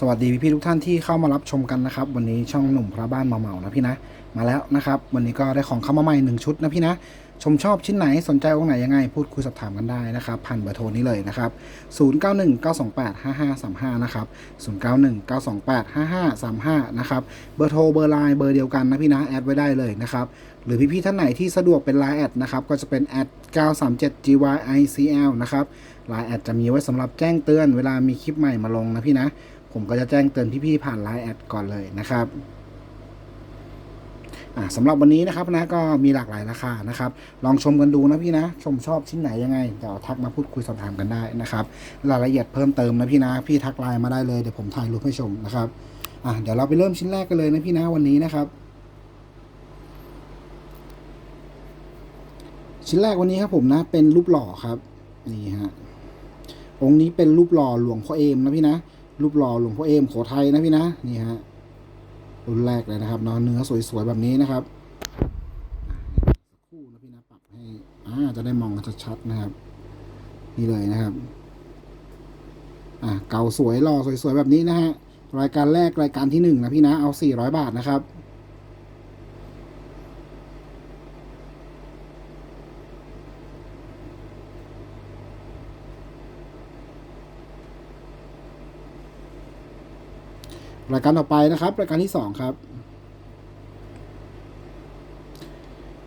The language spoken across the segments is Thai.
สวัสดีพี่ๆทุกท่านที่เข้ามารับชมกันนะครับ วันนี้ช่องหนุ่มพระบ้านมาเหมานะพี่นะ มาแล้วนะครับ วันนี้ก็ได้ของเข้ามาใหม่หนึ่งชุดนะพี่นะ ชมชอบชิ้นไหนสนใจองค์ไหนยังไง พูดคุยสอบถามกันได้นะครับผ่านเบอร์โทรนี้เลยนะครับ 0919285535 นะครับ 0919285535 นะครับ เบอร์โทรเบอร์ไลน์เบอร์เดียวกันนะพี่นะแอดไว้ได้เลยนะครับหรือพี่ๆท่านไหนที่สะดวกเป็นไลน์แอดนะครับก็จะเป็นแอด 937gyicl นะครับไลน์แอดจะมีไว้สำหรับแจ้งเตือนเวลามีคลิปใหม่มาลงนะพี่นะ ผมก็จะแจ้งเตือนพี่ๆผ่านไลน์แอดก่อนเลยนะครับสำหรับวันนี้นะครับนะก็มีหลากหลายราคานะครับ ลองชมกันดูนะพี่นะ ชมชอบชิ้นไหนยังไงเดี๋ยวทักมาพูดคุยสอบถามกันได้นะครับรายละเอียดเพิ่มเติมนะพี่นะ พี่ทักไลน์มาได้เลยเดี๋ยวผมถ่ายรูปให้ชมนะครับอะเดี๋ยวเราไปเริ่มชิ้นแรกกันเลยนะพี่นะวันนี้นะครับ ชิ้นแรกวันนี้ครับผมนะ เป็นรูปหล่อครับนี่ฮะองค์นี้เป็นรูปหล่อหลวงพ่อเอมนะพี่นะ รูปหล่อหลวงพ่อเอมโขทัยนะพี่นะนี่ฮะรุ่นแรกเลยนะครับเนาะเนื้อสวยๆแบบนี้นะครับสักคู่นะพี่นะปรับให้อ่าจะได้มองกันชัดๆนะครับ นี่เลยนะครับ อ่าเก่าสวยหล่อสวยๆแบบนี้นะฮะรายการแรกรายการที่หนึ่งนะพี่นะเอาสี่ร้อยบาทนะครับ รายการต่อไปนะครับ รายการที่สองครับ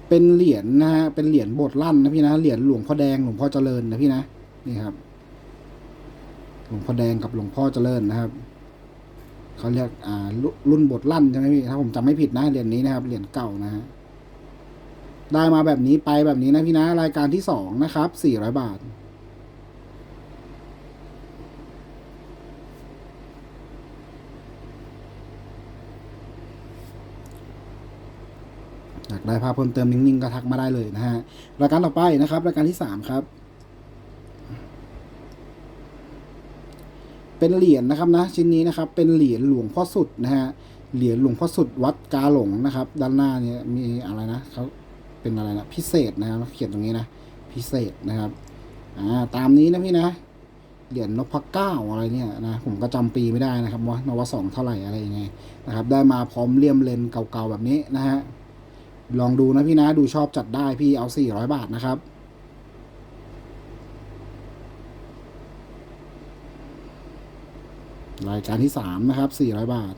เป็นเหรียญนะฮะเป็นเหรียญโบสถ์ลั่นนะพี่นะเหรียญหลวงพ่อแดงหลวงพ่อเจริญนะพี่นะนี่ครับ หลวงพ่อแดงกับหลวงพ่อเจริญนะครับเขาเรียกอ่ารุ่นบสถ์ลั่นใช่ไหมพี่ถ้าผมจำไม่ผิดนะเหรียญนี้นะครับเหรียญเก่านะฮะได้มาแบบนี้ไปแบบนี้นะพี่นะรายการที่สองนะครับสี่ร้อยบาท อยากได้ภาพเพิ่มเติมนิ่งๆก็ทักมาได้เลยนะฮะรายการต่อไปนะครับรายการที่สามครับ เป็นเหรียญนะครับนะชิ้นนี้นะครับ เป็นเหรียญหลวงพ่อสุดนะฮะเหรียญหลวงพ่อสุดวัดกาหลงนะครับ ด้านหน้าเนี่ยมีอะไรนะเขาเป็นอะไรนะพิเศษนะครับเขียนตรงนี้นะพิเศษนะครับอ่าตามนี้นะพี่นะเหรียญนพเก้าอะไรเนี่ยนะผมก็จำปีไม่ได้นะครับว่านวสองเท่าไหร่อะไรยังไงนะครับ ได้มาพร้อมเลี่ยมเลนเก่าๆแบบนี้นะฮะ ลองดูนะพี่นะดูชอบจัดได้พี่เอาสี่ร้อยบาทนะครับ รายการที่สามนะครับสี่ร้อยบาท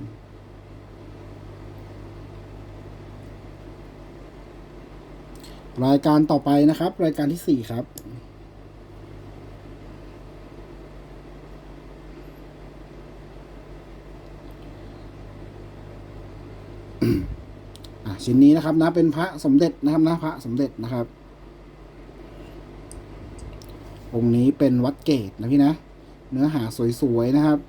รายการต่อไปนะครับ รายการที่สี่ครับ ชิ้นนี้นะครับนะเป็นพระสมเด็จนะครับนะพระสมเด็จนะครับ องค์นี้เป็นวัดเกตนะพี่นะ เนื้อหาสวยๆนะครับ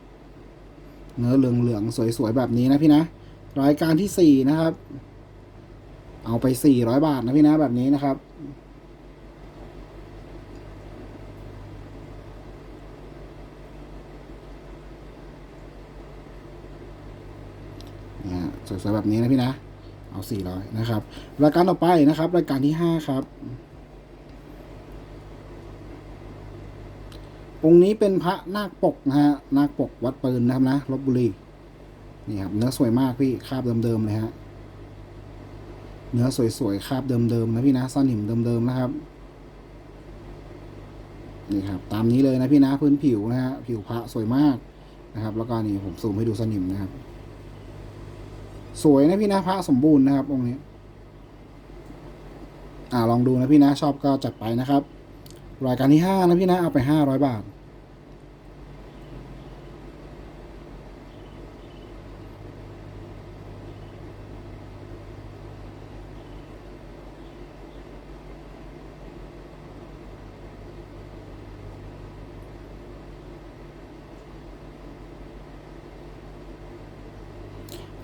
เนื้อเหลืองๆสวยๆแบบนี้นะพี่นะรายการที่สี่นะครับ เอาไปสี่ร้อยบาทนะพี่นะแบบนี้นะครับนะฮะสวยๆแบบนี้นะพี่นะ เอาสี่ร้อยนะครับ รายการต่อไปนะครับ รายการที่ห้าครับ องค์นี้เป็นพระนาคปกนะฮะ นาคปกวัดปืนนะครับนะลบบุรี นี่ครับ เนื้อสวยมากพี่ คาบเดิมๆเลยฮะ เนื้อสวยๆ คาบเดิมๆนะพี่นะสนิมเดิมๆนะครับ นี่ครับ ตามนี้เลยนะพี่นะ พื้นผิวนะฮะ ผิวพระสวยมากนะครับ แล้วก็นี่ผมซูมให้ดูสนิมนะครับ สวยนะพี่นะพระสมบูรณ์นะครับองค์นี้ อ่าลองดูนะพี่นะชอบก็จัดไปนะครับ รายการที่ห้านะพี่นะเอาไปห้าร้อยบาท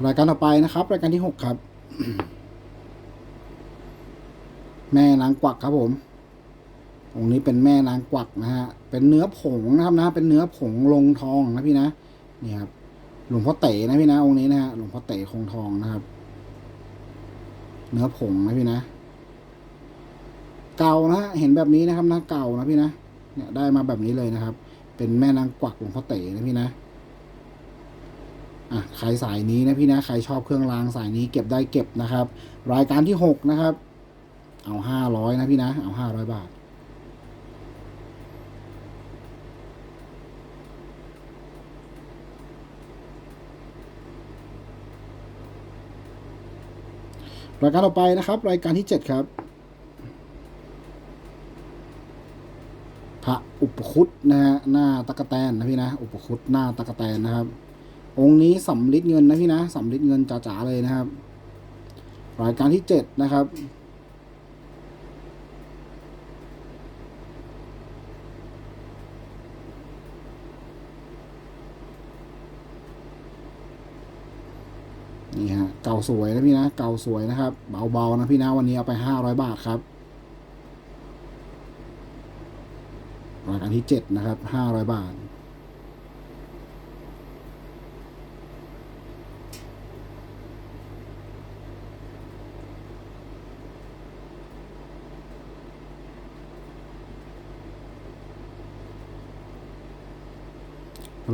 รายการต่อไปนะครับ รายการที่หกครับ แม่นางกวักครับผมองค์นี้เป็นแม่นางกวักนะฮะ เป็นเนื้อผงนะครับนะ เป็นเนื้อผงลงทองนะพี่นะ นี่ครับ หลวงพ่อเต๋นะพี่นะ องค์นี้นะฮะ หลวงพ่อเต๋คงทองนะครับ เนื้อผงนะพี่นะ เก่านะฮะเห็นแบบนี้นะครับนะ เก่านะพี่นะ เนี่ยได้มาแบบนี้เลยนะครับ เป็นแม่นางกวักหลวงพ่อเต๋นะพี่นะ อะใครสายนี้นะพี่นะใครชอบเครื่องรางสายนี้เก็บได้เก็บนะครับ รายการที่หกนะครับ เอาห้าร้อยนะพี่นะเอาห้าร้อยบาทรายการต่อไปนะครับ รายการที่เจ็ดครับ พระอุปคุตนะฮะหน้าตะกะแตนนะพี่นะ อุปคุตหน้าตะกะแตนนะครับ องค์นี้สำลิดเงินนะพี่นะสำลิดเงินจ๋าๆเลยนะครับ รายการที่เจ็ดนะครับนี่ฮะเก่าสวยนะพี่นะเก่าสวยนะครับ เบาๆนะพี่นะวันนี้เอาไปห้าร้อยบาทครับรายการที่เจ็ดนะครับห้าร้อยบาท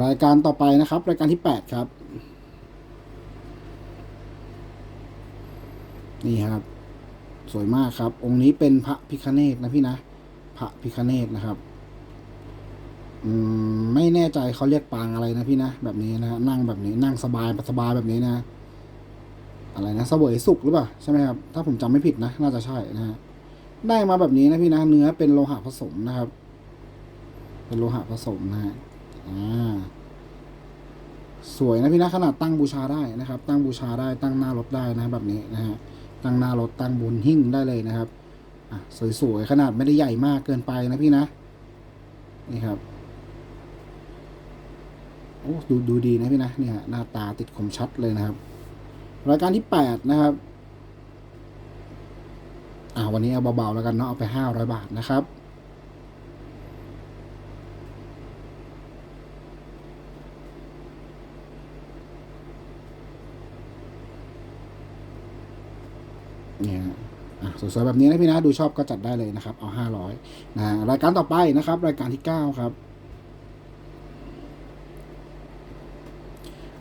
รายการต่อไปนะครับ รายการที่แปดครับ นี่ครับ สวยมากครับ องค์นี้เป็นพระพิคเนตนะพี่นะ พระพิคเนตนะครับอืมไม่แน่ใจเขาเรียกปางอะไรนะพี่นะ แบบนี้นะนั่งแบบนี้นั่งสบายสบายแบบนี้นะ อะไรนะเสวยสุขหรือเปล่าใช่ไหมครับ ถ้าผมจำไม่ผิดนะ น่าจะใช่นะฮะได้มาแบบนี้นะพี่นะ เนื้อเป็นโลหะผสมนะครับ เป็นโลหะผสมนะฮะ สวยนะพี่นะขนาดตั้งบูชาได้นะครับ ตั้งบูชาได้ตั้งหน้ารถได้นะแบบนี้นะฮะตั้งหน้ารถตั้งบนหิ้งได้เลยนะครับอะสวยๆขนาดไม่ได้ใหญ่มากเกินไปนะพี่นะนี่ครับโอ้ดูดูดีนะพี่นะเนี่ยหน้าตาติดคมชัดเลยนะครับ รายการที่แปดนะครับอ่าวันนี้เอาเบาๆแล้วกันเนาะเอาไปห้าร้อยบาทนะครับ เนี่ยสวยๆแบบนี้นะพี่นะดูชอบก็จัดได้เลยนะครับ เอาห้าร้อยนะรายการต่อไปนะครับ รายการที่เก้าครับ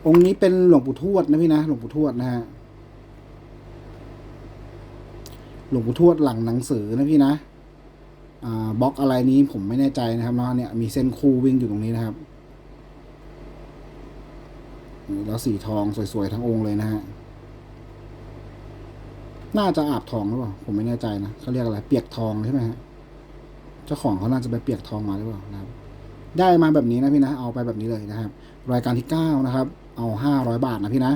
องค์นี้เป็นหลวงปู่ทวดนะพี่นะหลวงปู่ทวดนะฮะหลวงปู่ทวดหลังหนังสือนะพี่นะบล็อกอะไรนี้ผมไม่แน่ใจนะครับเนาะเนี่ยมีเส้นคู่วิ่งอยู่ตรงนี้นะครับแล้วสีทองสวยๆทั้งองค์เลยนะฮะ น่าจะอาบทองหรือเปล่าผมไม่แน่ใจนะเขาเรียกอะไร เปียกทองใช่ไหมฮะเจ้าของเขาน่าจะไปเปียกทองมาหรือเปล่านะครับ ได้มาแบบนี้นะพี่นะ เอาไปแบบนี้เลยนะครับ รายการที่เก้านะครับ เอาห้าร้อยบาทนะพี่นะ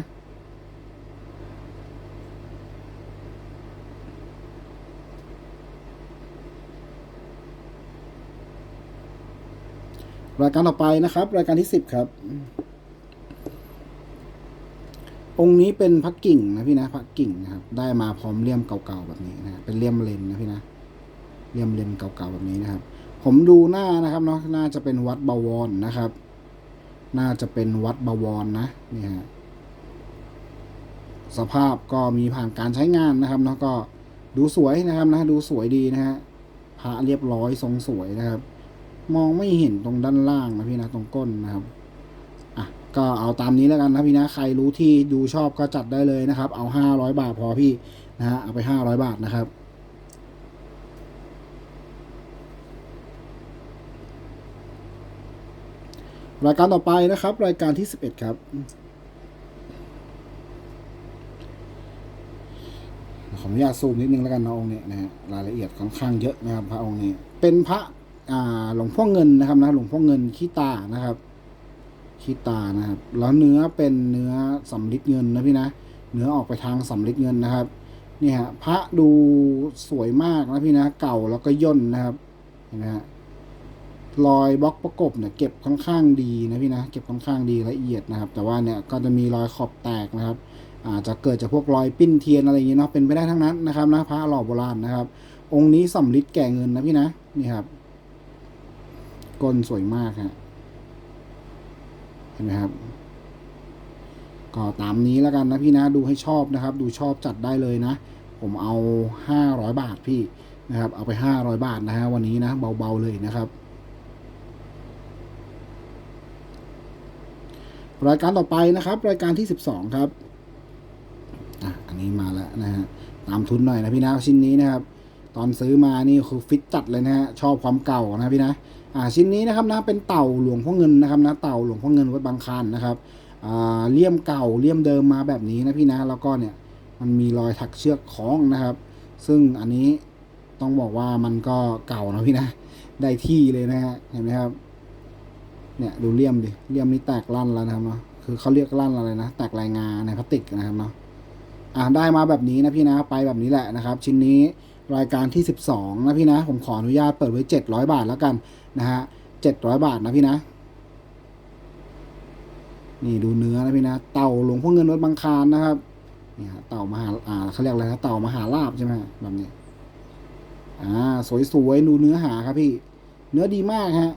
รายการต่อไปนะครับ รายการที่สิบครับ องค์นี้เป็นพักกิ่งนะพี่นะพักกิ่งนะครับ ได้มาพร้อมเลี่ยมเก่าๆแบบนี้นะเป็นเลี่ยมเลนนะพี่นะเลี่ยมเลนเก่าๆแบบนี้นะครับ ผมดูหน้านะครับเนาะน่าจะเป็นวัดบวรนะครับ น่าจะเป็นวัดบวรนะนี่ฮะสภาพก็มีผ่านการใช้งานนะครับเนาะก็ดูสวยนะครับนะดูสวยดีนะฮะพระเรียบร้อยทรงสวยนะครับ มองไม่เห็นตรงด้านล่างนะพี่นะตรงก้นนะครับ ก็เอาตามนี้แล้วกันนะพี่นะ ใครรู้ที่ดูชอบก็จัดได้เลยนะครับ เอาห้าร้อยบาทพอพี่นะฮะเอาไปห้าร้อยบาทนะครับ รายการต่อไปนะครับ รายการที่สิบเอ็ดครับขออนุญาตซูมนิดนึงแล้วกันนะองค์นี้นะฮะรายละเอียดค่อนข้างเยอะนะครับพระองค์นี้ เป็นพระหลวงพ่อเงินนะครับนะหลวงพ่อเงินขี้ตานะครับ ขี้ตานะครับ แล้วเนื้อเป็นเนื้อสำลิดเงินนะพี่นะ เนื้อออกไปทางสำลิดเงินนะครับ เนี่ยฮะพระดูสวยมากนะพี่นะ เก่าแล้วก็ย่นนะครับ เห็นไหมฮะ รอยบล็อกประกบเนี่ยเก็บค่อนข้างดีนะพี่นะ เก็บค่อนข้างดีละเอียดนะครับ แต่ว่าเนี่ยก็จะมีรอยขอบแตกนะครับ อาจจะเกิดจากพวกรอยปิ้นเทียนอะไรอย่างเงี้ยเนาะ เป็นไปได้ทั้งนั้นนะครับนะพระหล่อโบราณนะครับ องค์นี้สำลิดแก่เงินนะพี่นะ นี่ครับก้นสวยมากฮะ ห็นไหมครับ ก็ตามนี้แล้วกันนะพี่นะดูให้ชอบนะครับ ดูชอบจัดได้เลยนะ ผมเอาห้าร้อยบาทพี่นะครับ เอาไปห้าร้อยบาทนะฮะวันนี้นะเบาๆเลยนะครับรายการต่อไปนะครับ รายการที่สิบสองครับอะอันนี้มาแล้วนะฮะตามทุนหน่อยนะพี่นะชิ้นนี้นะครับ ตอนซื้อมานี่คือฟิตจัดเลยนะฮะชอบความเก่านะพี่นะ อ่าชิ้นนี้นะครับนะเป็นเต่าหลวงพ่อเงินนะครับนะเต่าหลวงพ่อเงินวัดบางคลานนะครับอ่าเลี่ยมเก่าเลี่ยมเดิมมาแบบนี้นะพี่นะแล้วก็เนี่ยมันมีรอยถักเชือกคล้องนะครับ ซึ่งอันนี้ต้องบอกว่ามันก็เก่านะพี่นะได้ที่เลยนะฮะเห็นไหมครับ เนี่ยดูเลี่ยมดิเลี่ยมนี่แตกลั่นแล้วนะครับเนาะคือเขาเรียกลั่นอะไรนะแตกลายงาในพลาสติกนะครับเนาะอ่าได้มาแบบนี้นะพี่นะไปแบบนี้แหละนะครับ ชิ้นนี้รายการที่ 12 นะพี่นะ ผมขออนุญาตเปิดไว้ 700 บาทแล้วกัน นะฮะ700บาทนะพี่นะ นี่ดูเนื้อนะพี่นะ เต่าหลวงพ่อเงินวัดบางคานนะครับเนี่ฮะเต่ามหาอ่าเขาเรียกอะไรนะเต่ามหาลาบใช่ไหมแบบนี้อ่าสวยๆดูเนื้อหาครับพี่ เนื้อดีมากฮะ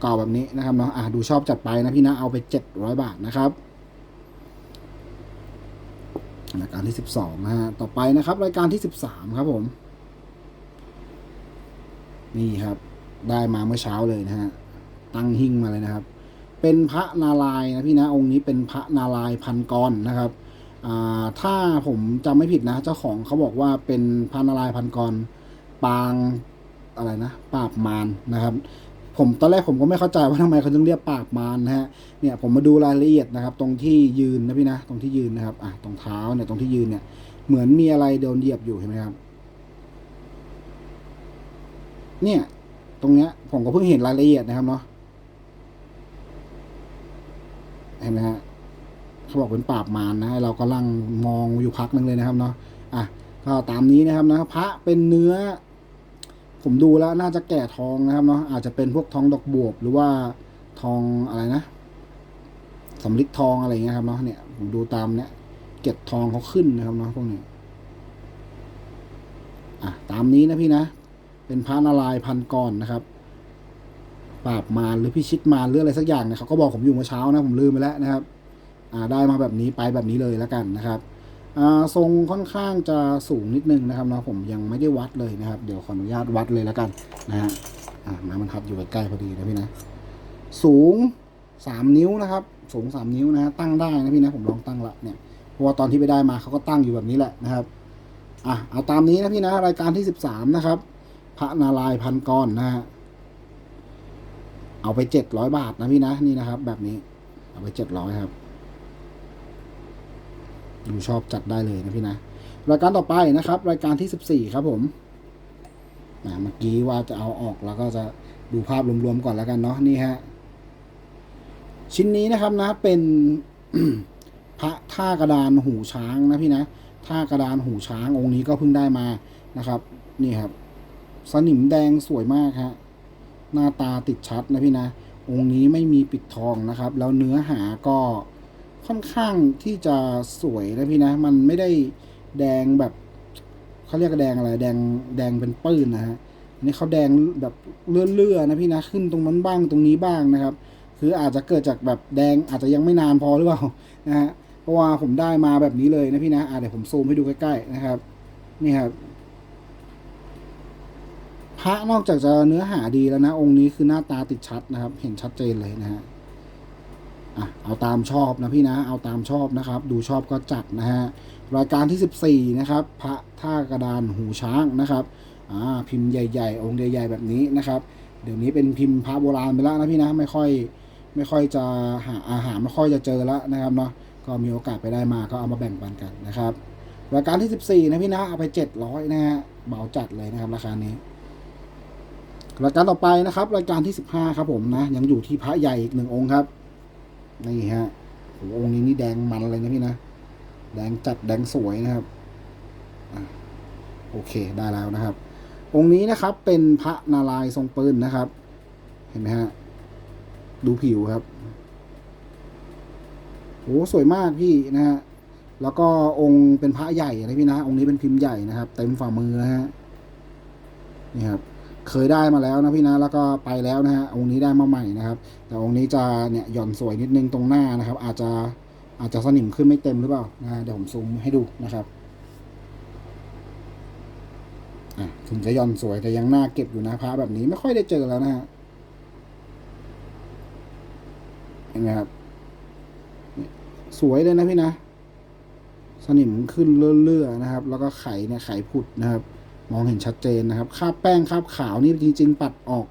เก่าๆแบบนี้นะครับเนาะอ่าดูชอบจัดไปนะพี่นะเอาไป700บาทนะครับรายการที่12นะฮะต่อไปนะครับ รายการที่13ครับผม นี่ครับ ได้มาเมื่อเช้าเลยนะฮะตั้งหิ้งมาเลยนะครับ เป็นพระนารายณ์นะพี่นะองค์นี้เป็นพระนารายณ์พันกรนะครับถ้าผมจำไม่ผิดนะ เจ้าของเขาบอกว่าเป็นพระนารายณ์พันกรปางอะไรนะปราบมารนะครับ ผมตอนแรกผมก็ไม่เข้าใจว่าทำไมเขาถึงเรียกปากมารนะฮะเนี่ยผมมาดูรายละเอียดนะครับ ตรงที่ยืนนะพี่นะตรงที่ยืนนะครับอะตรงเท้าเนี่ยตรงที่ยืนเนี่ย เหมือนมีอะไรโดนเหยียบอยู่เห็นไหมครับ เนี่ย ตรงเนี้ย ผมก็เพิ่งเห็นรายละเอียดนะครับเนาะเห็นไหมฮะเขาบอกเป็นปราบมารนะเราก็ลังมองอยู่พักหนึงเลยนะครับเนาะอะก็ตามนี้นะครับนะพระเป็นเนื้อ ผมดูแล้วน่าจะแก่ทองนะครับเนาะอาจจะเป็นพวกทองดอกบวบหรือว่าทองอะไรนะสำลิดทองอะไรเงี้ยครับเนาะเนี่ยผมดูตามเนี่ยเก็ดทองเขาขึ้นนะครับเนาะพวกนี้อะตามนี้นะพี่นะ เป็นพระนารายพันกรนะครับ ปราบมารหรือพิชิตมารหรืออะไรสักอย่างเนี่ยเขาก็บอกผมอยู่เมื่อเช้านะผมลืมไปแล้วนะครับ อ่าได้มาแบบนี้ไปแบบนี้เลยแล้วกันนะครับอ่าทรงค่อนข้างจะสูงนิดนึงนะครับนะผมยังไม่ได้วัดเลยนะครับ เดี๋ยวขออนุญาตวัดเลยแล้วกันนะฮะอ่าน้ำมันทับอยู่ใกล้พอดีนะพี่นะ สูงสามนิ้วนะครับ สูงสามนิ้วนะฮะตั้งได้นะพี่นะผมลองตั้งละเนี่ยเพราะว่าตอนที่ไปได้มาเขาก็ตั้งอยู่แบบนี้แหละนะครับอะเอาตามนี้นะพี่นะรายการที่สิบสามนะครับ พระนารายพันกรนะฮะ เอาไปเจ็ดร้อยบาทนะพี่นะ นี่นะครับ แบบนี้ เอาไปเจ็ดร้อยครับ ดูชอบจัดได้เลยนะพี่นะ รายการต่อไปนะครับ รายการที่สิบสี่ครับผมอ่าเมื่อกี้ว่าจะเอาออกแล้วก็จะดูภาพรวมๆก่อนแล้วกันเนาะนี่ฮะชิ้นนี้นะครับนะเป็นพระท่ากระดานหูช้างนะพี่นะท่ากระดานหูช้างองค์นี้ก็เพิ่งได้มานะครับ นี่ครับ สนิมแดงสวยมากฮะหน้าตาติดชัดนะพี่นะ องค์นี้ไม่มีปิดทองนะครับ แล้วเนื้อหาก็ค่อนข้างที่จะสวยนะพี่นะ มันไม่ได้แดงแบบเขาเรียกแดงอะไร แดงแดงเป็นปื้นนะฮะอันนี้เขาแดงแบบเลื่อนๆนะพี่นะขึ้นตรงนั้นบ้างตรงนี้บ้างนะครับ คืออาจจะเกิดจากแบบแดงอาจจะยังไม่นานพอหรือเปล่านะฮะเพราะว่าผมได้มาแบบนี้เลยนะพี่นะอะเดี๋ยวผมซูมให้ดูใกล้ๆนะครับ นี่ครับ พระนอกจากจะเนื้อหาดีแล้วนะ องค์นี้คือหน้าตาติดชัดนะครับ เห็นชัดเจนเลยนะฮะอะเอาตามชอบนะพี่นะ เอาตามชอบนะครับ ดูชอบก็จัดนะฮะรายการที่สิบสี่นะครับ พระท่ากระดานหูช้างนะครับอ่าพิมพ์ใหญ่ๆ องค์ใหญ่ๆแบบนี้นะครับ เดี๋ยวนี้เป็นพิมพ์พระโบราณไปแล้วนะพี่นะไม่ค่อยไม่ค่อยจะหาอาหารไม่ค่อยจะเจอแล้วนะครับเนาะก็มีโอกาสไปได้มาก็เอามาแบ่งปันกันนะครับรายการที่สิบสี่นะพี่นะเอาไปเจ็ดร้อยนะฮะเบาจัดเลยนะครับราคานี้ รายการต่อไปนะครับ รายการที่สิบห้าครับผมนะ ยังอยู่ที่พระใหญ่อีกหนึ่งองค์ครับ นี่ฮะโอ้องค์นี้นี่แดงมันเลยนะพี่นะ แดงจัดแดงสวยนะครับอโอเคได้แล้วนะครับ องค์นี้นะครับเป็นพระนารายณ์ทรงปืนนะครับ เห็นไหมฮะ ดูผิวครับโอ้สวยมากพี่นะฮะ แล้วก็องค์เป็นพระใหญ่นะพี่นะ องค์นี้เป็นพิมพ์ใหญ่นะครับ เต็มฝ่ามือนะฮะ นี่ครับ เคยได้มาแล้วนะพี่นะแล้วก็ไปแล้วนะฮะองค์นี้ได้มาใหม่นะครับ แต่องค์นี้จะเนี่ยหย่อนสวยนิดนึงตรงหน้านะครับ อาจจะอาจจะสนิมขึ้นไม่เต็มหรือเปล่านะเดี๋ยวผมซูมให้ดูนะครับอะถึงจะหย่อนสวยแต่ยังหน้าเก็บอยู่นะพระแบบนี้ไม่ค่อยได้เจอแล้วนะฮะเห็นไหมครับ สวยเลยนะพี่นะ สนิมขึ้นเลื่อยๆนะครับ แล้วก็ไขเนี่ยไขผุดนะครับ มองเห็นชัดเจนนะครับคราบแป้งคราบขาวนี่จริง ๆ ปัดออก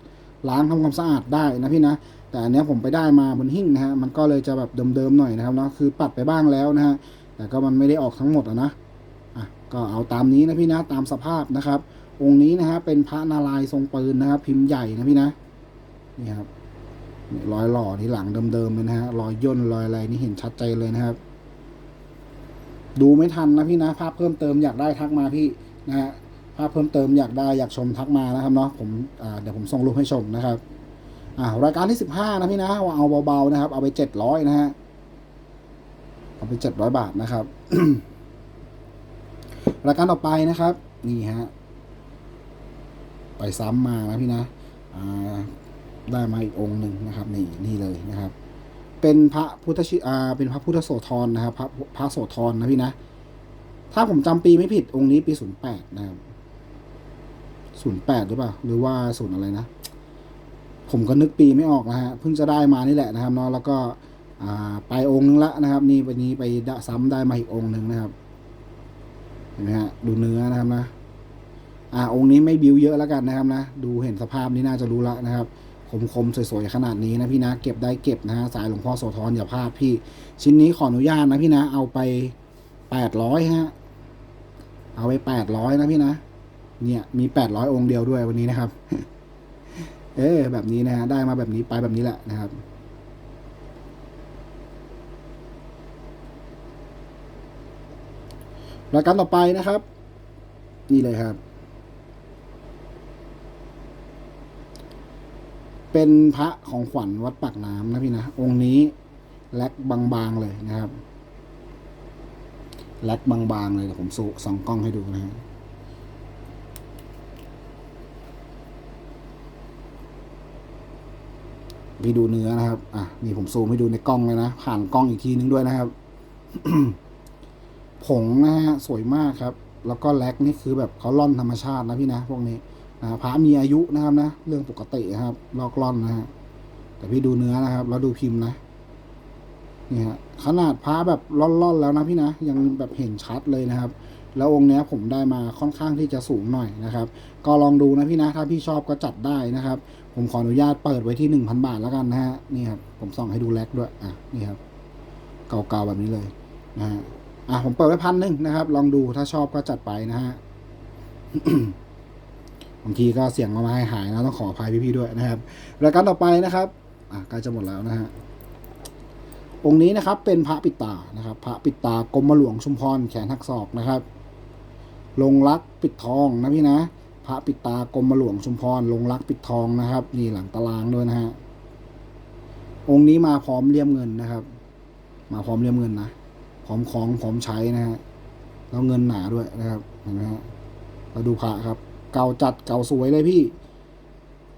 ล้างทำความสะอาดได้นะพี่นะ แต่อันนี้ผมไปได้มาบนหิ้งนะฮะมันก็เลยจะแบบเดิมๆหน่อยนะครับเนาะคือปัดไปบ้างแล้วนะฮะแต่ก็มันไม่ได้ออกทั้งหมดอะนะอะก็เอาตามนี้นะพี่นะตามสภาพนะครับ องค์นี้นะฮะเป็นพระนารายณ์ทรงปืนนะครับ พิมพ์ใหญ่นะพี่นะนี่ครับรอยหล่อที่หลังเดิมๆเลยนะฮะรอยย่นรอยอะไรนี่เห็นชัดเจนเลยนะครับ ดูไม่ทันนะพี่นะภาพเพิ่มเติมอยากได้ทักมาพี่นะฮะ ภาพเพิ่มเติมอยากได้อยากชมทักมานะครับเนาะผมเดี๋ยวผมส่งรูปให้ชมนะครับรายการที่สิบห้านะพี่นะว่าเอาเบาๆนะครับ เอาไปเจ็ดร้อยนะฮะเอาไปเจ็ดร้อยบาทนะครับ รายการต่อไปนะครับ นี่ฮะไปซ้ำมานะพี่นะได้มาอีกองค์หนึ่งนะครับ นี่นี่เลยนะครับ เป็นพระพุทธชิอาเป็นพระพุทธโสธรนะครับ พระพระโสธรนะพี่นะถ้าผมจำปีไม่ผิดองค์นี้ปีศูนย์แปดนะครับ ศูนย์แปดหรือเปล่า หรือว่าศูนย์อะไรนะ ผมก็นึกปีไม่ออกนะฮะ เพิ่งจะได้มานี่แหละนะครับเนาะ แล้วก็อ่าไปองค์นึงละนะครับ นี่วันนี้ไปซ้ำได้มาอีกองค์หนึ่งนะครับ เห็นไหมฮะ ดูเนื้อนะครับนะ อ่า องค์นี้ไม่บิวเยอะแล้วกันนะครับนะ ดูเห็นสภาพนี่น่าจะรู้ละนะครับคมๆสวยๆขนาดนี้นะพี่นะ เก็บได้เก็บนะฮะ สายหลวงพ่อโสธรอย่าพลาดพี่ ชิ้นนี้ขออนุญาตนะพี่นะ เอาไปแปดร้อยฮะ เอาไปแปดร้อยนะพี่นะ เนี่ยมีแปดร้อยองค์เดียวด้วยวันนี้นะครับ เออแบบนี้นะฮะได้มาแบบนี้ไปแบบนี้แหละนะครับรายการต่อไปนะครับ นี่เลยครับ เป็นพระของขวัญวัดปากน้ำนะพี่นะ องค์นี้แลกบางๆเลยนะครับแลกบางๆเลยเดี๋ยวผมสูส่องกล้องให้ดูนะฮะ พี่ดูเนื้อนะครับ อะนี่ผมซูมให้ดูในกล้องเลยนะ ผ่านกล้องอีกทีนึงด้วยนะครับ ผงนะฮะสวยมากครับ แล้วก็แล็กนี่คือแบบเขาล่อนธรรมชาตินะพี่นะ พวกนี้นะพระมีอายุนะครับนะ เรื่องปกติครับ ลอกล่อนนะฮะ แต่พี่ดูเนื้อนะครับ แล้วดูพิมพ์นะ นี่ฮะ ขนาดพระแบบล่อนๆแล้วนะพี่นะ ยังแบบเห็นชัดเลยนะครับ แล้วองค์เนี้ยผมได้มาค่อนข้างที่จะสูงหน่อยนะครับ ก็ลองดูนะพี่นะ ถ้าพี่ชอบก็จัดได้นะครับ ผมขออนุญาตเปิดไว้ที่หนึ่งพันบาทแล้วกันนะฮะนี่ครับผมส่องให้ดูแลกด้วยอะนี่ครับเก่าๆแบบนี้เลยนะฮะอะผมเปิดไว้พันหนึ่งนะครับ ลองดูถ้าชอบก็จัดไปนะฮะบางทีก็เสียงมาไม่หายนะต้องขออภัยพี่ๆด้วยนะครับรายการต่อไปนะครับอะใกล้จะหมดแล้วนะฮะองค์นี้นะครับเป็นพระปิดตานะครับ พระปิดตากรมหลวงชุมพรแขนหักศอกนะครับลงรักปิดทองนะพี่นะ พระปิดตากรมหลวงชุมพรลงรักปิดทองนะครับ นี่หลังตารางด้วยนะฮะองค์นี้มาพร้อมเลี่ยมเงินนะครับ มาพร้อมเลี่ยมเงินนะพร้อมคล้องพร้อมใช้นะฮะแล้วเงินหนาด้วยนะครับเห็นไหมฮะเราดูพระครับ เก่าจัดเก่าสวยเลยพี่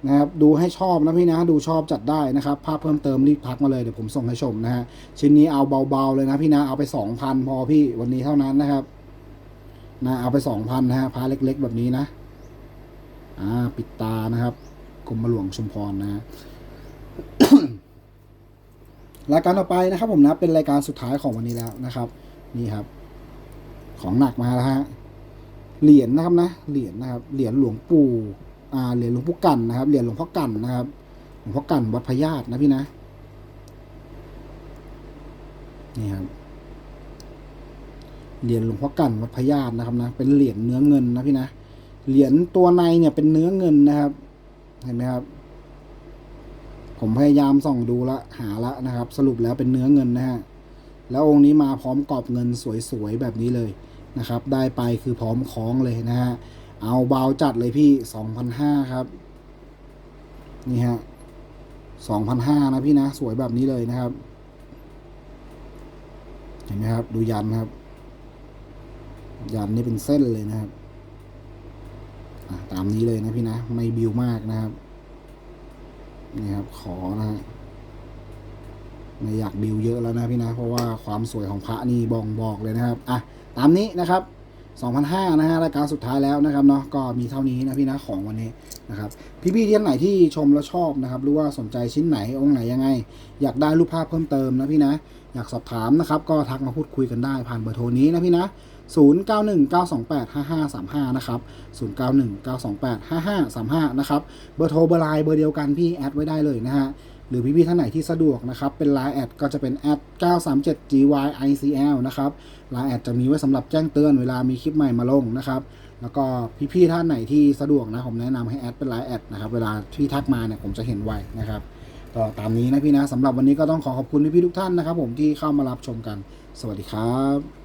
นะครับดูให้ชอบนะพี่นะดูชอบจัดได้นะครับ ภาพเพิ่มเติมรีบทักมาเลยเดี๋ยวผมส่งให้ชมนะฮะชิ้นนี้เอาเบาๆเลยนะพี่นะเอาไปสองพันพอพี่วันนี้เท่านั้นนะครับนะเอาไปสองพันนะฮะพระเล็ก ๆ แบบนี้นะ ปิดตานะครับกรมหลวงชุมพรนะฮะรายการต่อไปนะครับผมนะเป็นรายการสุดท้ายของวันนี้แล้วนะครับ นี่ครับ ของหนักมาแล้วฮะเหรียญนะครับนะเหรียญนะครับเหรียญหลวงปู่อ่าเหรียญหลวงปู่กันนะครับเหรียญหลวงพ่อกันนะครับหลวงพ่อกันวัดพญาตนะพี่นะนี่ครับเหรียญหลวงพ่อกันวัดพญาตนะครับนะเป็นเหรียญเนื้อเงินนะพี่นะ เหรียญตัวในเนี่ยเป็นเนื้อเงินนะครับ เห็นไหมครับ ผมพยายามส่องดูละหาละนะครับ สรุปแล้วเป็นเนื้อเงินนะฮะแล้วองค์นี้มาพร้อมกรอบเงินสวยๆแบบนี้เลยนะครับ ได้ไปคือพร้อมคล้องเลยนะฮะเอาเบาจัดเลยพี่สองพันห้าครับ นี่ฮะสองพันห้านะพี่นะ สวยแบบนี้เลยนะครับ เห็นไหมครับ ดูยันครับ ยันนี่เป็นเส้นเลยนะครับ ตามนี้เลยนะพี่นะ ไม่บิวมากนะครับ นี่ครับ ขอนะฮะไม่อยากบิวเยอะแล้วนะพี่นะ เพราะว่าความสวยของพระนี่บ่งบอกเลยนะครับ อะ ตามนี้นะครับ2,500นะฮะรายการสุดท้ายแล้วนะครับเนาะก็มีเท่านี้นะพี่นะของวันนี้นะครับพี่ๆท่านไหนที่ชมแล้วชอบนะครับหรือว่าสนใจชิ้นไหนองค์ไหนยังไง อยากได้รูปภาพเพิ่มเติมนะพี่นะ อยากสอบถามนะครับ ก็ทักมาพูดคุยกันได้ผ่านเบอร์โทรนี้นะพี่นะ 0919285535 นะครับ 0919285535 นะครับ เบอร์โทรเบอร์ไลน์เบอร์เดียวกันพี่แอดไว้ได้เลยนะฮะ หรือพี่ๆท่านไหนที่สะดวกนะครับ เป็น Line แอดก็จะเป็นแอด 937gyicl นะครับไลน์แอดจะมีไว้สำหรับแจ้งเตือนเวลามีคลิปใหม่มาลงนะครับแล้วก็พี่ๆท่านไหนที่สะดวกนะผมแนะนำให้แอดเป็น Line แอดนะครับเวลาที่ทักมาเนี่ยผมจะเห็นไวนะครับก็ตามนี้นะพี่นะสำหรับวันนี้ก็ต้องขอขอบคุณพี่ๆทุกท่านนะครับ ผมที่เข้ามารับชมกัน สวัสดีครับ